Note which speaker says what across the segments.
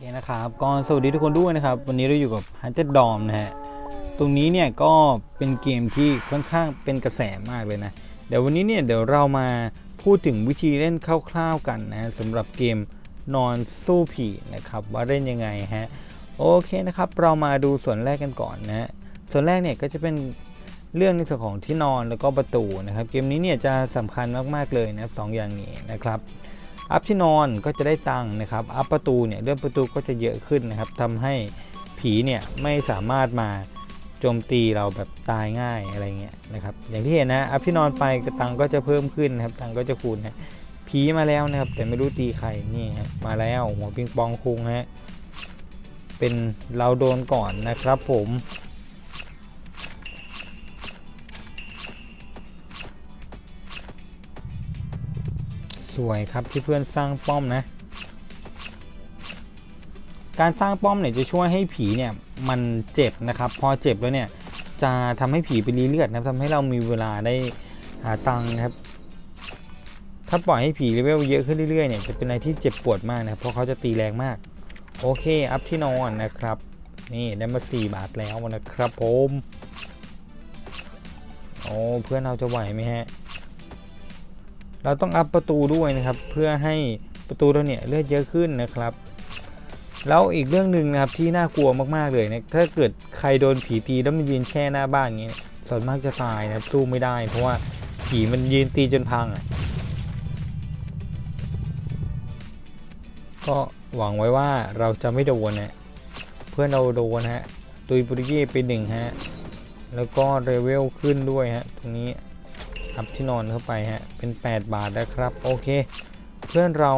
Speaker 1: เคนะครับก็สวัสดีทุกคนด้วยนะครับ วันนี้เราอยู่กับ Hunted Dom นะฮะ ตรงนี้เนี่ยก็เป็นเกมที่ค่อนข้างเป็นกระแสมากเลยนะ เดี๋ยววันนี้เนี่ยเดี๋ยวเรามาพูดถึงวิธีเล่นคร่าวๆกันนะสำหรับเกมนอนสู้ผีนะครับ ว่าเล่นยังไงฮะ โอเคนะครับ เรามาดูส่วนแรกกันก่อนนะฮะส่วนแรกเนี่ยก็จะเป็นเรื่องในส่วนของที่นอนแล้วก็ประตูนะครับ เกมนี้เนี่ยจะสำคัญมากๆเลยนะสองอย่างนี้นะครับ อัพที่นอนก็จะได้ตังค์นะครับ อัพประตูเนี่ยเลื่อนประตูก็จะเยอะขึ้นนะครับทำให้ผีเนี่ยไม่สามารถมาโจมตีเราแบบตายง่ายอะไรเงี้ยนะครับ อย่างที่เห็นนะ อัพที่นอนไปตังก็จะเพิ่มขึ้นนะครับ ตังก็จะคูณนะผีมาแล้วนะครับ แต่ไม่รู้ตีใครนี่ฮะมาแล้วหัวปิงปองคุงฮะเป็นเราโดนก่อนนะครับผม วยครับที่เพื่อนสร้างป้อมนะ การสร้างป้อมเนี่ยจะช่วยให้ผีเนี่ยมันเจ็บนะครับ พอเจ็บแล้วเนี่ยจะทำให้ผีไปรีเลือดนะทำให้เรามีเวลาได้หาตังค์นะครับ ถ้าปล่อยให้ผีเลเวลเยอะขึ้นเรื่อยๆเนี่ยจะเป็นอะไรที่เจ็บปวดมากนะครับเพราะเขาจะตีแรงมาก โอเค อัพที่นอนนะครับ นี่ได้มา 4 บาทแล้วนะครับผม โอ้เพื่อนเราจะไหวไหมฮะ เราต้องอัพประตูด้วยนะครับ เพื่อให้ประตูเราเนี่ยเลือดเยอะขึ้นนะครับ แล้วอีกเรื่องหนึ่งนะครับที่น่ากลัวมากๆเลยนะถ้าเกิดใครโดนผีตีแล้วมันยืนแช่หน้าบ้านอย่างเงี้ยส่วนมากจะตายนะครับสู้ไม่ได้ เพราะว่าผีมันยืนตีจนพังอะก็หวังไว้ว่าเราจะไม่โดนนะเพื่อนเราโดนฮะตุยปุริเย่ไปหนึ่งฮะแล้วก็เรเวลขึ้นด้วยฮะตรงนี้ อัพที่นอนเข้าไปฮะ เป็น 8 บาทนะครับ โอเค เพื่อนเรา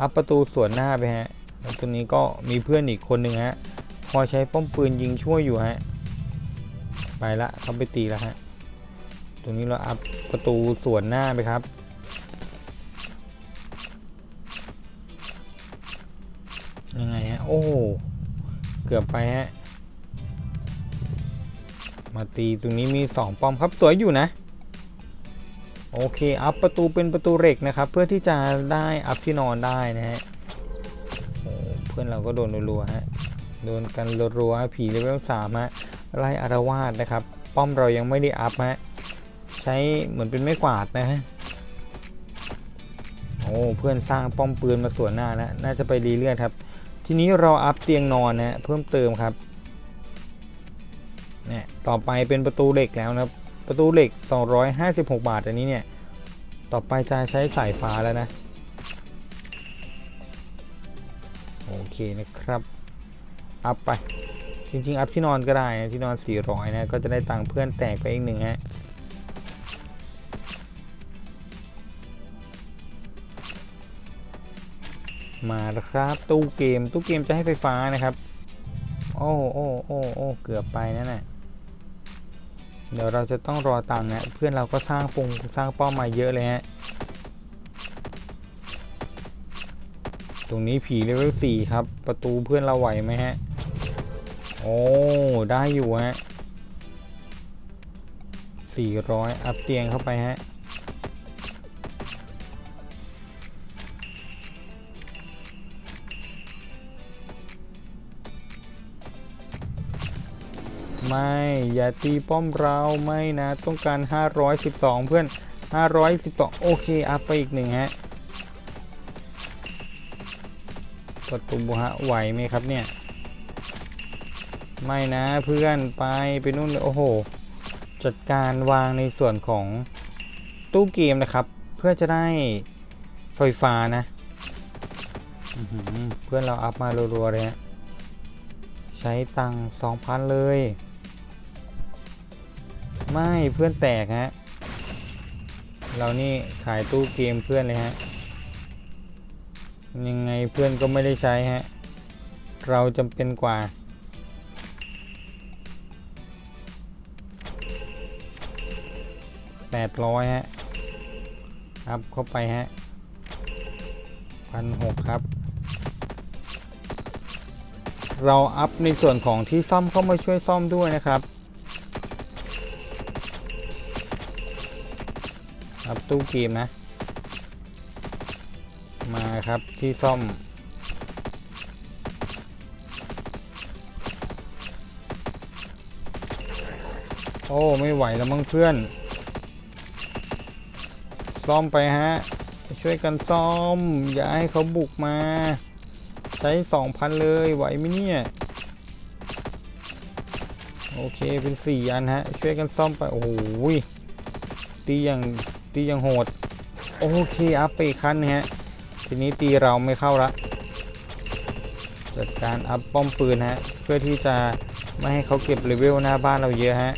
Speaker 1: อัพประตูส่วนหน้าไปฮะแล้วตัวนี้ก็มีเพื่อนอีกคนหนึ่งฮะคอยใช้ป้อมปืนยิงช่วยอยู่ฮะ ไปละเขาไปตีแล้วฮะ ตัวนี้เราอัพประตูส่วนหน้าไปครับยังไงฮะ โอ้เกือบไปฮะ มาตีตรงนี้มี 2 ป้อมครับ สวยอยู่นะ โอเค อัพประตูเป็นประตูเหล็กนะครับ เพื่อที่จะได้อัพที่นอนได้นะฮะโอ้เพื่อนเราก็โดนรัวๆฮะ โดนกันรัวๆผีเลเวลสามฮะ ไล่อารวาสนะครับ ป้อมเรายังไม่ได้อัพฮะ ใช้เหมือนเป็นไม้กวาดนะฮะ โอ้ เพื่อนสร้างป้อมปืนมาส่วนหน้านะ น่าจะไปรีเลือดครับ ทีนี้เราอัพเตียงนอนนะฮะเพิ่มเติมครับ เนี่ย ต่อไปเป็นประตูเหล็กแล้วนะครับ ประตูเหล็ก 256 บาทอันนี้เนี่ย ต่อไปจะใช้สายฟ้าแล้วนะ โอเคนะครับ อัพไป จริงๆ อัพที่นอนก็ได้นะ ที่นอน 400 นะ ก็จะได้ตังค์เพื่อนแตกไปอีกหนึ่งฮะมาแล้วครับ ตู้เกมตู้เกมจะให้ไฟฟ้านะครับ โอ้โอ้โอ้โอ้เกือบไปนั่นน่ะ เดี๋ยวเราจะต้องรอตังค์นะเพื่อนเราก็สร้างปงสร้างป้อมมาเยอะเลยฮะตรงนี้ผีเลเวลสี่ครับ ประตูเพื่อนเราไหวไหมฮะ โอ้ได้อยู่ฮะสี่ร้อยอัพเตียงเข้าไปฮะ ไม่ อย่าตีป้อมเราไม่นะ ต้องการ 512 เพื่อน 512 โอเค อัพไปอีกหนึ่งฮะ ประตูฮะไหวไหมครับเนี่ย ไม่นะเพื่อนไปไปนู่นเลยโอ้โห จัดการวางในส่วนของตู้เกมนะครับ เพื่อจะได้ไฟฟ้านะ เพื่อนเราอัพมารัวๆเลยฮะใช้ตังค์2,000เลย ไม่เพื่อนแตกฮะ เรานี่ขายตู้เกมเพื่อนเลยฮะ ยังไงเพื่อนก็ไม่ได้ใช้ฮะ เราจำเป็นกว่า800ฮะอัพเข้าไปฮะพันหกครับ เราอัพในส่วนของที่ซ่อมเข้ามาช่วยซ่อมด้วยนะครับ ครับตู้เกมนะ มาครับที่ซ่อม โอ้ไม่ไหวแล้วมั้งเพื่อน ซ่อมไปฮะ ช่วยกันซ่อม อย่าให้เขาบุกมา ใช้สองพันเลยไหวไหมเนี่ย โอเคเป็นสี่อันฮะ ช่วยกันซ่อมไป โอ้ยตีอย่าง ตีย่างโหด โอเคอัพไปอีกขั้นนะฮะ ทีนี้ตีเราไม่เข้าละจัดการอัพป้อมปืนฮะ เพื่อที่จะไม่ให้เขาเก็บเลเวลหน้าบ้านเราเยอะฮะ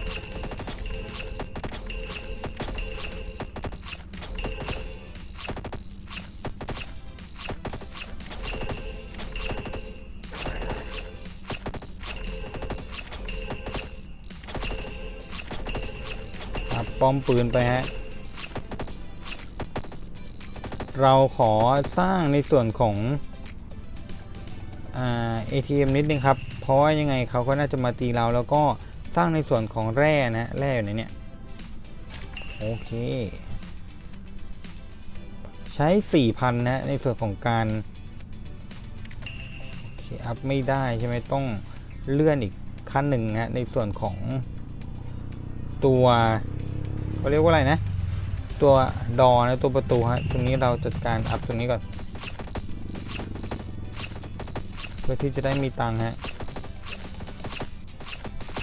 Speaker 1: อัพป้อมปืนไปฮะ เราขอสร้างในส่วนของอ่า ATM นิดนึงครับ เพราะว่ายังไงเขาก็น่าจะมาตีเราแล้วก็สร้างในส่วนของแร่นะแร่อยู่ในเนี้ยโอเค ใช้ 4,000 นะ ในส่วนของการโอเคอัพไม่ได้ใช่ไหมต้องเลื่อนอีกขั้นหนึ่งนะในส่วนของตัวเขาเรียกว่าอะไรนะ ตัวดอนะตัวประตูฮะตรงนี้เราจัดการอัพตรงนี้ก่อน เพื่อที่จะได้มีตังค์ฮะ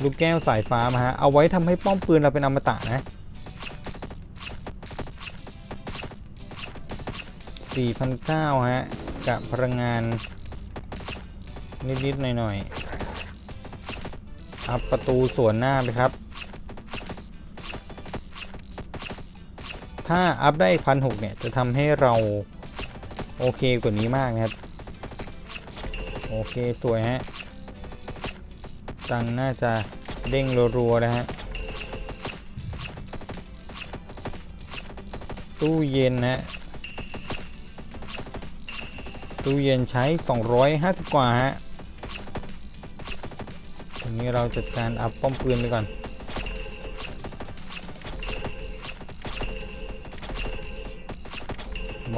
Speaker 1: ลูกแก้วสายฟ้ามาฮะ เอาไว้ทำให้ป้อมปืนเราเป็นอมตะนะ4,900ฮะ กับพลังงาน นิด ๆ หน่อย ๆ อัพประตูส่วนหน้าไปครับ ถ้าอัพได้พันหกเนี่ย จะทำให้เรา โอเคกว่านี้มากนะครับ โอเค สวยฮะ ตังน่าจะเด้งรัวๆนะฮะ ตู้เย็นนะฮะตู้เย็นใช้ 250 กว่าฮะทีนี้เราจัดการอัพป้อมปืนไปก่อน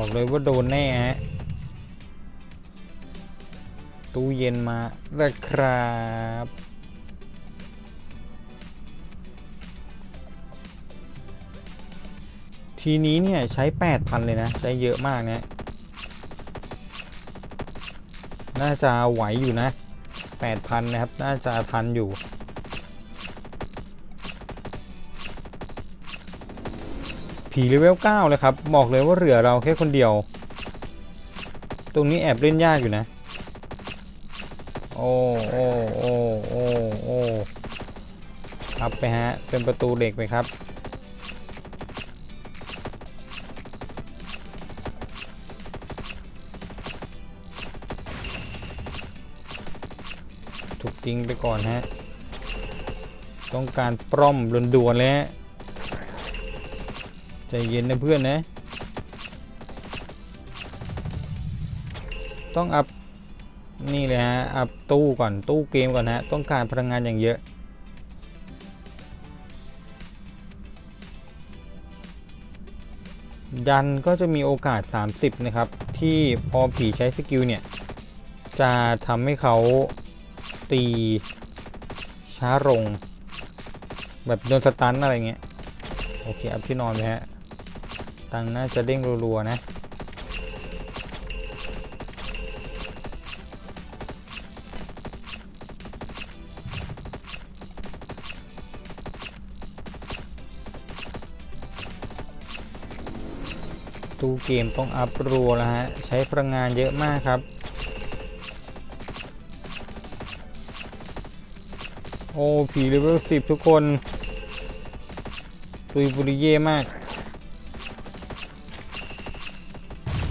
Speaker 1: บอกเลยว่าโดนแน่ฮะ ตู้เย็นมาแล้วครับทีนี้เนี่ยใช้ 8,000 เลยนะใช้เยอะมากนะ น่าจะไหวอยู่นะ 8,000 นะครับ น่าจะทันอยู่ ผีเลเวล9เลยครับ บอกเลยว่าเหลือเราแค่คนเดียว ตรงนี้แอบเล่นยากอยู่นะ โอ้โอ้โอ้โอ้โอ้ครับไปฮะ เป็นประตูเหล็กไปครับ ถูกทิ้งไปก่อนฮะ ต้องการปล้อมด่วนๆเลยฮะ ใจเย็นนะเพื่อนนะ ต้องอัพนี่เลยฮะ อัพตู้ก่อนตู้เกมก่อนฮะ ต้องการพลังงานอย่างเยอะ ยันก็จะมีโอกาส 30 นะครับ ที่พอผีใช้สกิลเนี่ย จะทำให้เขาตีช้าลงแบบโดนสตันอะไรเงี้ย โอเค อัพที่นอนไปฮะ ตังน่าจะเด้งรัวๆนะ ตู้เกมต้องอัพรัวแล้วฮะ ใช้พลังงานเยอะมากครับ โอ้ ผีเลเวลสิบทุกคน ตุยบุริเย่มาก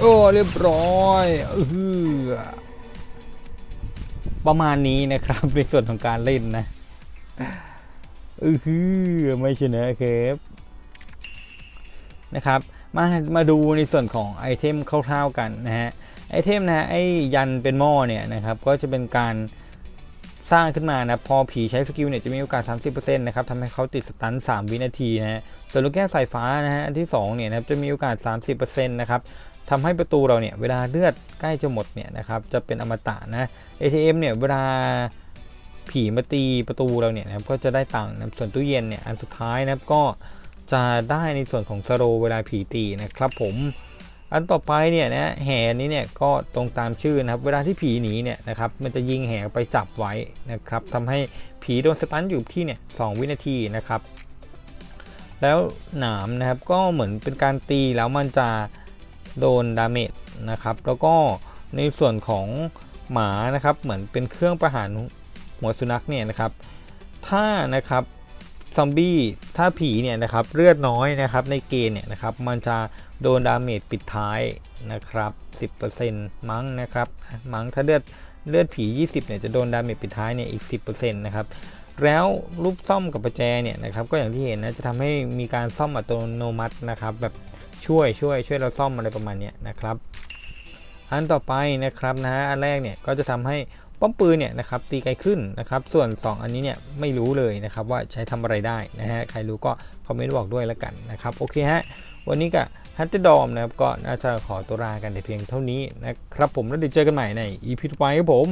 Speaker 1: อ้เรียบร้อยเออประมาณนี้นะครับในส่วนของการเล่นนะเออไม่ชนะครับนะครับมามาดูในส่วนของไอเทมคร่าวๆกันนะฮะไอเทมนะฮะไอยันเป็นหม้อเนี่ยนะครับก็จะเป็นการสร้างขึ้นมานะพอผีใช้สกิลเนี่ยจะมีโอกาส 30%นะครับทำให้เขาติดสตัน 3 วินาทีนะฮะส่วนลูกแก้วสายฟ้านะฮะอันที่2เนี่ยนะครับจะมีโอกาส 30%นะครับ ทำให้ประตูเราเนี่ยเวลาเลือดใกล้จะหมดเนี่ยนะครับจะเป็นอมตะนะ ATM เนี่ยเวลาผีมาตีประตูเราเนี่ยนะครับก็จะได้ตังค์นะส่วนตู้เย็นเนี่ยอันสุดท้ายนะครับก็จะได้ในส่วนของสโลเวลาผีตีนะครับผมอันต่อไปเนี่ยนะแห่นี้เนี่ยก็ตรงตามชื่อนะครับ เวลาที่ผีหนีเนี่ยนะครับมันจะยิงแห่ไปจับไว้นะครับทำให้ผีโดนสตันอยู่ที่เนี่ยสวินาทีนะครับ แล้วหนามนะครับก็เหมือนเป็นการตีแล้วมันจะ โดนดาเมจนะครับ แล้วก็ในส่วนของหมานะครับ เหมือนเป็นเครื่องประหารหัวสุนัขเนี่ยนะครับ ถ้านะครับซอมบี้ถ้าผีเนี่ยนะครับเลือดน้อยนะครับในเกณฑ์เนี่ยนะครับมันจะโดนดาเมจปิดท้ายนะครับ10%มั้งนะครับมั้งถ้าเลือดเลือดผี 20เนี่ยจะโดนดาเมจปิดท้ายเนี่ยอีก 10%นะครับแล้วรูปซ่อมกับประแจเนี่ยนะครับก็อย่างที่เห็นนะจะทำให้มีการซ่อมอัตโนมัตินะครับแบบ ช่วยช่วยช่วยเราซ่อมอะไรประมาณนี้นะครับ อันต่อไปนะครับนะฮะอันแรกเนี่ยก็จะทำให้ป้อมปืนเนี่ยนะครับตีไกลขึ้นนะครับ ส่วน 2 อันนี้เนี่ยไม่รู้เลยนะครับว่าใช้ทำอะไรได้นะฮะใครรู้ก็คอมเมนต์บอกด้วยแล้วกันนะครับโอเคฮะวันนี้กับฮัตเตอร์ดอมนะครับก็น่าจะขอตัวลากันแต่เพียงเท่านี้นะครับผมแล้วเดี๋ยวเจอกันใหม่ใน EP ต่อไปครับผม